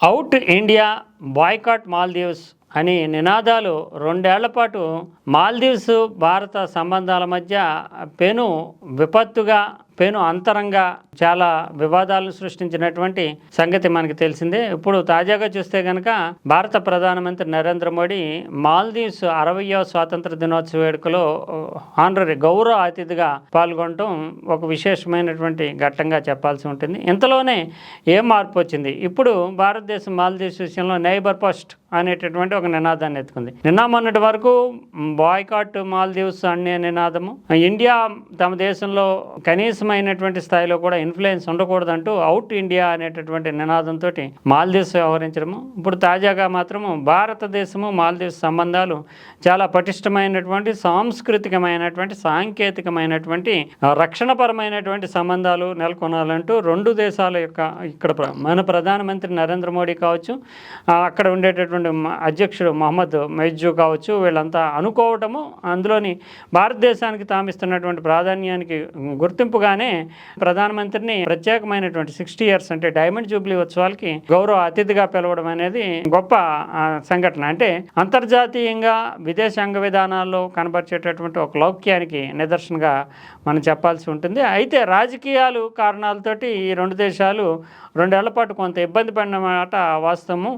Out India boycott Maldives అని నినాదాలు రెండేళ్ళ పాటు మాల్దీవ్స్ భారత సంబంధాల మధ్య పెను విపత్తుగా పెను అంతరంగా చాలా వివాదాలను సృష్టించినటువంటి సంగతి మనకి తెలిసిందే. ఇప్పుడు తాజాగా చూస్తే కనుక భారత ప్రధానమంత్రి నరేంద్ర మోడీ మాల్దీవ్స్ అరవయో స్వాతంత్ర దినోత్సవ వేడుకలో ఆనరీ గౌరవ అతిథిగా పాల్గొనడం ఒక విశేషమైనటువంటి ఘట్టంగా చెప్పాల్సి ఉంటుంది. ఇంతలోనే ఏం మార్పు వచ్చింది? ఇప్పుడు భారతదేశం మాల్దీవ్స్ విషయంలో నైబర్ ఫస్ట్ అనేటటువంటి ఒక నినాదాన్ని ఎత్తుకుంది. నిన్న మొన్నటి వరకు బాయ్కాట్ మాల్దీవ్స్ అనే నినాదము. ఇండియా తమ దేశంలో కనీసం కనీసమైనటువంటి స్థాయిలో కూడా ఇన్ఫ్లుయెన్స్ ఉండకూడదంటూ అవుట్ ఇండియా అనేటటువంటి నినాదంతో మాల్దీవ్స్ వ్యవహరించడము. ఇప్పుడు తాజాగా మాత్రము భారతదేశము మాల్దీవ్స్ సంబంధాలు చాలా పటిష్టమైనటువంటి సాంస్కృతికమైనటువంటి సాంకేతికమైనటువంటి రక్షణపరమైనటువంటి సంబంధాలు నెలకొనాలంటూ రెండు దేశాల యొక్క ఇక్కడ మన ప్రధానమంత్రి నరేంద్ర మోడీ కావచ్చు అక్కడ ఉండేటటువంటి అధ్యక్షుడు మహమ్మద్ మెజ్జు కావచ్చు వీళ్ళంతా అనుకోవటము అందులోని భారతదేశానికి తామిస్తున్నటువంటి ప్రాధాన్యానికి గుర్తింపుగానే ప్రధానమంత్రిని ప్రత్యేకమైనటువంటి సిక్స్టీ ఇయర్స్ అంటే డైమండ్ జూబ్లీ ఉత్సవాలకి గౌరవ అతిథిగా పిలవడం అనేది గొప్ప సంఘటన. అంటే అంతర్జాతీయంగా విదేశాంగ విధానాల్లో కనబరిచేటటువంటి ఒక లౌక్యానికి నిదర్శనగా మనం చెప్పాల్సి ఉంటుంది. అయితే రాజకీయాలు కారణాలతోటి ఈ రెండు దేశాలు రెండేళ్ళ పాటు కొంత ఇబ్బంది పడిన మాట వాస్తవము.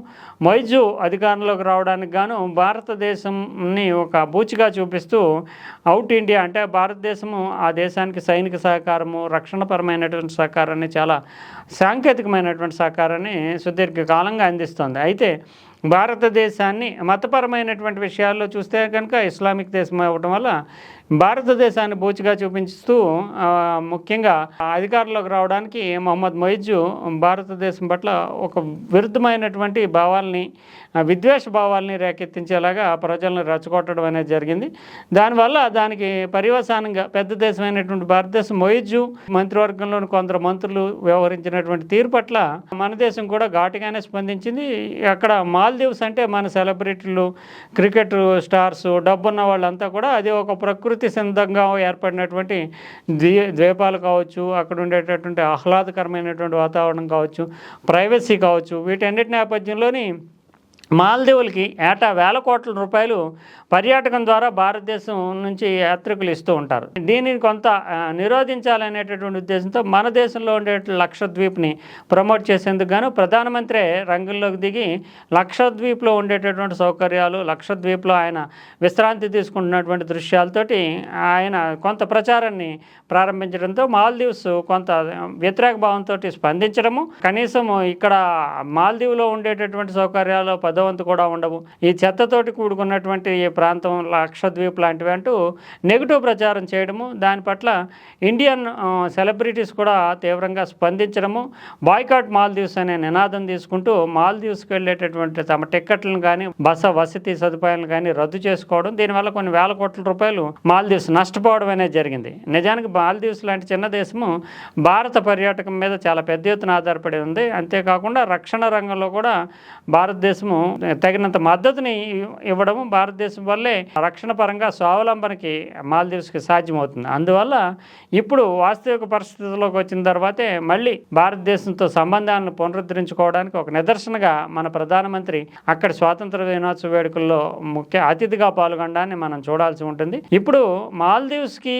మొయిజు అధికారంలోకి రావడానికి గాను భారతదేశంని ఒక బూచిగా చూపిస్తూ అవుట్ ఇండియా అంటే భారతదేశము ఆ దేశానికి సైనిక సహకారం సహకారము రక్షణపరమైనటువంటి సహకారాన్ని చాలా సాంకేతికమైనటువంటి సహకారాన్ని సుదీర్ఘకాలంగా అందిస్తుంది. అయితే భారతదేశాన్ని మతపరమైనటువంటి విషయాల్లో చూస్తే కనుక ఇస్లామిక్ దేశం అవ్వటం వల్ల భారతదేశాన్ని బూచిగా చూపించుతూ ఆ, ముఖ్యంగా అధికారంలోకి రావడానికి మొహమ్మద్ మొయిజు భారతదేశం పట్ల ఒక విరుద్ధమైనటువంటి భావాల్ని విద్వేష భావాల్ని రేకెత్తించేలాగా ప్రజలను రెచ్చగొట్టడం అనేది జరిగింది. దానివల్ల దానికి పర్యవసానంగా పెద్ద దేశమైనటువంటి భారతదేశం మొయిజు మంత్రివర్గంలోని కొందరు మంత్రులు వ్యవహరించినటువంటి తీరు పట్ల మన దేశం కూడా ఘాటుగానే స్పందించింది. అక్కడ మా మాల్దీవ్స్ అంటే మన సెలబ్రిటీలు క్రికెట్ స్టార్స్ డబ్బున్న వాళ్ళంతా కూడా అది ఒక ప్రకృతి సిద్ధంగా ఏర్పడినటువంటి ద్వీ ద్వీపాలు కావచ్చు అక్కడ ఉండేటటువంటి ఆహ్లాదకరమైనటువంటి వాతావరణం కావచ్చు ప్రైవసీ కావచ్చు వీటన్నిటి నేపథ్యంలోని మాల్దీవులకి ఏటా వేల కోట్ల రూపాయలు పర్యాటకం ద్వారా భారతదేశం నుంచి యాత్రికులు ఇస్తూ ఉంటారు. దీనిని కొంత నిరోధించాలనేటటువంటి ఉద్దేశంతో మన దేశంలో ఉండే లక్షద్వీప్ని ప్రమోట్ చేసేందుకు గాను ప్రధానమంత్రి రంగంలోకి దిగి లక్షద్వీప్లో ఉండేటటువంటి సౌకర్యాలు లక్షద్వీప్లో ఆయన విశ్రాంతి తీసుకుంటున్నటువంటి దృశ్యాలతోటి ఆయన కొంత ప్రచారాన్ని ప్రారంభించడంతో మాల్దీవ్స్ కొంత వ్యతిరేక భావంతో స్పందించడము కనీసం ఇక్కడ మాల్దీవ్లో ఉండేటటువంటి సౌకర్యాలు పదో పదవంతు కూడా ఉండవు. ఈ చెత్తతోటి కూడుకున్నటువంటి ఈ ప్రాంతం లక్షద్వీప్ లాంటివి అంటూ నెగిటివ్ ప్రచారం చేయడము దాని పట్ల ఇండియన్ సెలబ్రిటీస్ కూడా తీవ్రంగా స్పందించడము బాయ్కాట్ మాల్దీవ్స్ అనే నినాదం తీసుకుంటూ మాల్దీవ్స్కి వెళ్ళేటటువంటి తమ టిక్కెట్లను కానీ బస వసతి సదుపాయాలను కానీ రద్దు చేసుకోవడం దీనివల్ల కొన్ని వేల కోట్ల రూపాయలు మాల్దీవ్స్ నష్టపోవడం అనేది జరిగింది. నిజానికి మాల్దీవ్స్ లాంటి చిన్న దేశము భారత పర్యాటకం మీద చాలా పెద్ద ఎత్తున ఆధారపడి ఉంది. అంతేకాకుండా రక్షణ రంగంలో కూడా భారతదేశము తగినంత మద్దతుని ఇవ్వడం భారతదేశం వల్లే రక్షణ పరంగా స్వావలంబనకి మాల్దీవ్స్కి సాధ్యమవుతుంది. అందువల్ల ఇప్పుడు వాస్తవిక పరిస్థితుల్లోకి వచ్చిన తర్వాతే మళ్ళీ భారతదేశంతో సంబంధాలను పునరుద్ధరించుకోవడానికి ఒక నిదర్శనగా మన ప్రధానమంత్రి అక్కడ స్వాతంత్ర దినోత్సవ వేడుకల్లో ముఖ్య అతిథిగా పాల్గొనడాన్ని మనం చూడాల్సి ఉంటుంది. ఇప్పుడు మాల్దీవ్స్కి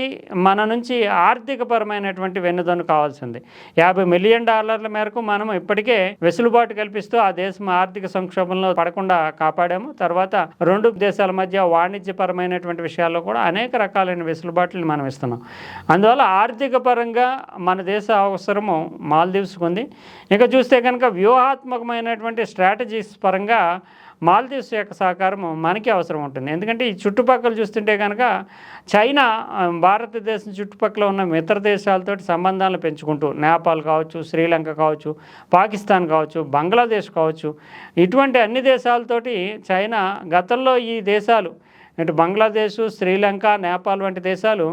మన నుంచి ఆర్థికపరమైనటువంటి వెన్నుదన్ను కావాల్సింది. యాభై మిలియన్ డాలర్ల మేరకు మనం ఇప్పటికే వెసులుబాటు కల్పిస్తూ ఆ దేశం ఆర్థిక సంక్షోభంలో పడకుండా కాపాడాము. తర్వాత రెండు దేశాల మధ్య వాణిజ్యపరమైనటువంటి విషయాల్లో కూడా అనేక రకాలైన వెసులుబాట్లు మనం ఇస్తున్నాం. అందువల్ల ఆర్థిక పరంగా మన దేశ అవసరము మాల్దీవ్స్కి ఉంది. ఇక చూస్తే కనుక వ్యూహాత్మకమైనటువంటి స్ట్రాటజీస్ పరంగా మాల్దీవ్స్ యొక్క సహకారం మనకి అవసరం ఉంటుంది. ఎందుకంటే ఈ చుట్టుపక్కల చూస్తుంటే కనుక చైనా భారతదేశం చుట్టుపక్కల ఉన్న మిత్ర దేశాలతోటి సంబంధాలను పెంచుకుంటూ నేపాల్ కావచ్చు శ్రీలంక కావచ్చు పాకిస్తాన్ కావచ్చు బంగ్లాదేశ్ కావచ్చు ఇటువంటి అన్ని దేశాలతోటి చైనా గతంలో ఈ దేశాలు ఇటు బంగ్లాదేశ్ శ్రీలంక నేపాల్ వంటి దేశాలు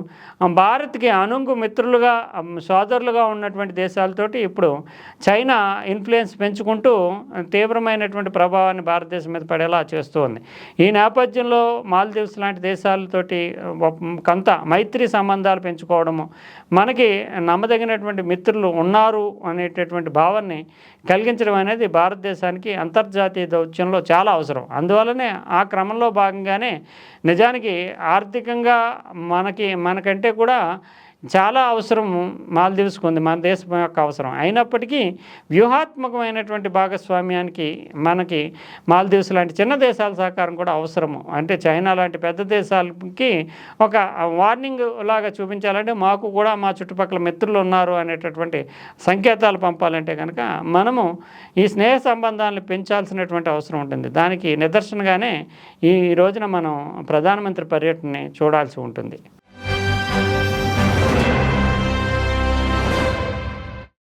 భారత్కి అనుంగు మిత్రులుగా సోదరులుగా ఉన్నటువంటి దేశాలతోటి ఇప్పుడు చైనా ఇన్ఫ్లుయెన్స్ పెంచుకుంటూ తీవ్రమైనటువంటి ప్రభావాన్ని భారతదేశం మీద పడేలా చేస్తుంది ఈ నేపథ్యంలో మాల్దీవ్స్ లాంటి దేశాలతోటి కొంత మైత్రి సంబంధాలు పెంచుకోవడము మనకి నమ్మదగినటువంటి మిత్రులు ఉన్నారు అనేటటువంటి భావాన్ని కలిగించడం అనేది భారతదేశానికి అంతర్జాతీయ దౌత్యంలో చాలా అవసరం. అందువలనే ఆ క్రమంలో భాగంగానే నిజానికి ఆర్థికంగా మనకి మనకంటే కూడా చాలా అవసరం మాల్దీవ్స్కి ఉంది మన దేశం యొక్క అవసరం. అయినప్పటికీ వ్యూహాత్మకమైనటువంటి భాగస్వామ్యానికి మనకి మాల్దీవ్స్ లాంటి చిన్న దేశాల సహకారం కూడా అవసరము. అంటే చైనా లాంటి పెద్ద దేశాలకి ఒక వార్నింగ్ లాగా చూపించాలంటే మాకు కూడా మా చుట్టుపక్కల మిత్రులు ఉన్నారు అనేటటువంటి సంకేతాలు పంపాలంటే కనుక మనము ఈ స్నేహ సంబంధాలను పెంచాల్సినటువంటి అవసరం ఉంటుంది. దానికి నిదర్శనగానే ఈ రోజున మనం ప్రధానమంత్రి పర్యటనని చూడాల్సి ఉంటుంది.